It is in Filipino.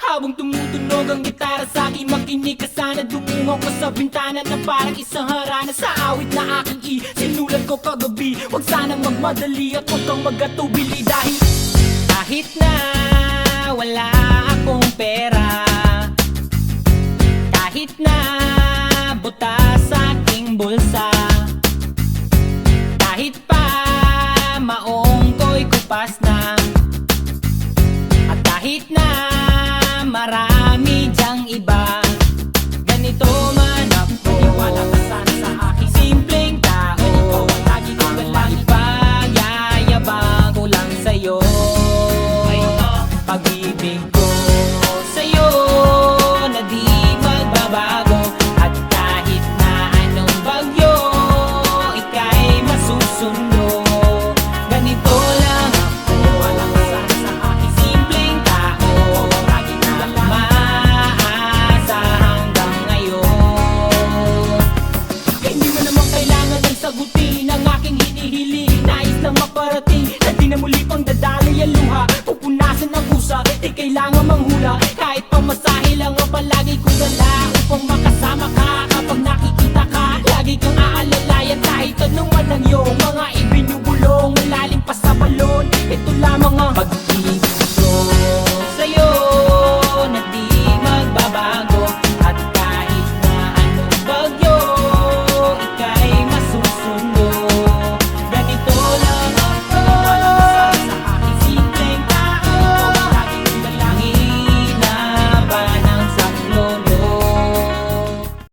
Habang tumutunog ang gitara sa akin Makinig ka sana. Dumungaw ko sa bintana Na parang isang harana. Sa awit na aking i Sinulat ko kagabi Huwag sanang magmadali At huwag kang magatubili Dahil kahit na wala akong pera Kahit na buta sa aking bulsa Kahit pa maong ko'y kupas na At kahit na marami dyang iba. Ganito man ako. Maniwala ka sana sa aking simpleng tao. Ikaw ang lagi kong galangin Pagyayabang ko lang sa'yo. Pag-ibig ko essa.